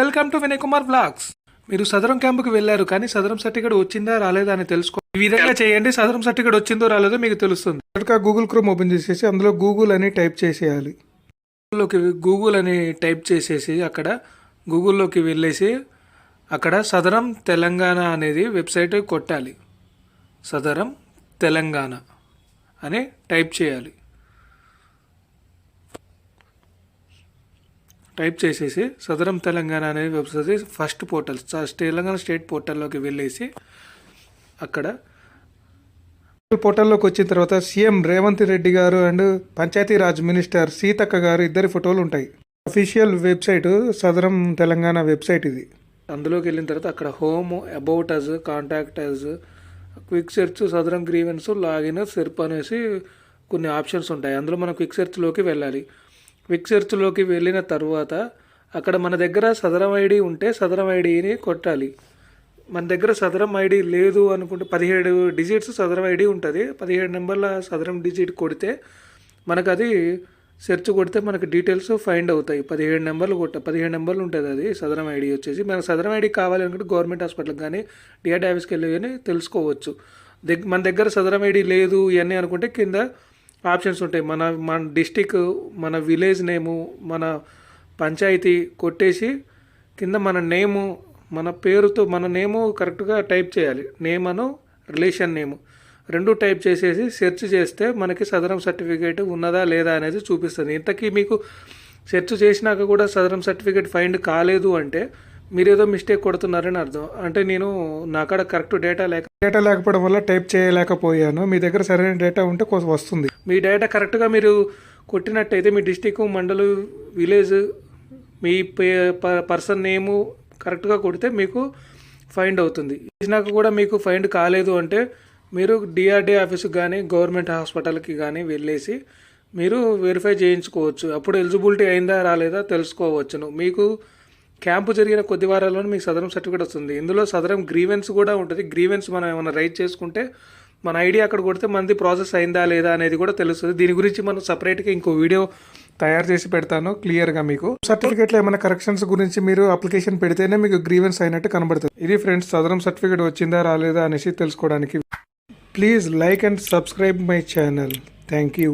Welcome to Vinay Kumar blogs మీరు సదరం క్యాంపుకి వెళ్ళారు కానీ సదరం సర్టిఫికేట్ వచ్చిందా రాలేదా అని తెలుసుకో ఈ విధంగా చేయండి. సదరం సర్టిఫికేట్ వచ్చిందో రాలేదో మీకు తెలుస్తుంది. మొదటగా గూగుల్ క్రోమ్ ఓపెన్ చేసేసి అందులో గూగుల్ అని టైప్ చేసేయాలి. గూగుల్లోకి గూగుల్ అని టైప్ చేసేసి అక్కడ గూగుల్లోకి వెళ్ళేసి అక్కడ సదరం తెలంగాణ అనేది వెబ్సైట్ కొట్టాలి. సదరం తెలంగాణ అని టైప్ చేయాలి. టైప్ చేసేసి సదరం తెలంగాణ అనే website first portal Telangana state పోర్టల్లోకి వెళ్ళేసి అక్కడ పోర్టల్లోకి వచ్చిన తర్వాత సీఎం రేవంత్ రెడ్డి గారు అండ్ పంచాయతీరాజ్ మినిస్టర్ సీతక్క గారు ఇద్దరి ఫోటోలు ఉంటాయి. Official website Sadarem Telangana website ఇది. అందులోకి వెళ్ళిన తర్వాత అక్కడ home about us contact us quick search Sadarem grievance login SERP అనేసి కొన్ని ఆప్షన్స్ ఉంటాయి. అందులో మనం క్విక్ సెర్చ్లోకి వెళ్ళాలి. క్విక్ సెర్చ్లోకి వెళ్ళిన తర్వాత అక్కడ మన దగ్గర సదరం ఐడి ఉంటే సదరం ఐడిని కొట్టాలి. మన దగ్గర సదరం ఐడి లేదు అనుకుంటే పదిహేడు డిజిట్స్ సదరం ఐడి ఉంటుంది. పదిహేడు నెంబర్ల సదరం డిజిట్ కొడితే మనకు అది సెర్చ్ కొడితే మనకి డీటెయిల్స్ ఫైండ్ అవుతాయి. పదిహేడు నెంబర్లు కొట్ట పదిహేడు నెంబర్లు ఉంటుంది అది సదరం ఐడి వచ్చేసి. మనకు సదరం ఐడి కావాలి అనుకుంటే గవర్నమెంట్ హాస్పిటల్కి కానీ డిఆర్డీ ఆఫీస్కి వెళ్ళి కానీ తెలుసుకోవచ్చు. దగ్గ మన దగ్గర సదరం ఐడి లేదు ఇవన్నీ అనుకుంటే కింద ఆప్షన్స్ ఉంటాయి. మన మన డిస్టిక్ మన విలేజ్ నేము మన పంచాయతీ కొట్టేసి కింద మన నేము మన పేరుతో మన నేము కరెక్ట్గా టైప్ చేయాలి. నేమ్ అను రిలేషన్ నేము. రెండు టైప్ చేసేసి సెర్చ్ చేస్తే మనకి సదరం సర్టిఫికేట్ ఉన్నదా లేదా అనేది చూపిస్తుంది. ఇంతకీ మీకు సెర్చ్ చేసినాక కూడా సదరం సర్టిఫికేట్ ఫైండ్ కాలేదు అంటే మీరు ఏదో మిస్టేక్ కొడుతున్నారని అర్థం. అంటే నేను నా కాడ కరెక్ట్ డేటా లేక డేటా లేకపోవడం వల్ల టైప్ చేయలేకపోయాను. మీ దగ్గర సరైన డేటా ఉంటే కొంచెం వస్తుంది. మీ డేటా కరెక్ట్గా మీరు కొట్టినట్టయితే మీ డిస్టిక్ మండలు విలేజ్ మీ పర్సన్ నేము కరెక్ట్గా కొడితే మీకు ఫైండ్ అవుతుంది. చేసినాక కూడా మీకు ఫైండ్ కాలేదు అంటే మీరు డిఆర్డీ ఆఫీస్కి కానీ గవర్నమెంట్ హాస్పిటల్కి కానీ వెళ్ళేసి మీరు వెరిఫై చేయించుకోవచ్చు. అప్పుడు ఎలిజిబిలిటీ అయిందా రాలేదా తెలుసుకోవచ్చును. మీకు క్యాంపు జరిగిన కొద్ది వారాల్లోనే మీకు సదరం సర్టిఫికేట్ వస్తుంది. ఇందులో సదరం గ్రీవెన్స్ కూడా ఉంటుంది. గ్రీవెన్స్ మనం ఏమైనా రైట్ చేసుకుంటే మన ఐడి అక్కడ కొడితే మనది ప్రాసెస్ అయిందా లేదా అనేది కూడా తెలుస్తుంది. దీని గురించి మనం సపరేట్గా ఇంకో వీడియో తయారు చేసి పెడతాను క్లియర్గా మీకు. సర్టిఫికేట్లో ఏమైనా కరెక్షన్స్ గురించి మీరు అప్లికేషన్ పెడితేనే మీకు గ్రీవెన్స్ అయినట్టు కనబడుతుంది. ఇది ఫ్రెండ్స్ సదరం సర్టిఫికేట్ వచ్చిందా రాలేదా అనేసి తెలుసుకోవడానికి. Please like and subscribe my channel. Thank you.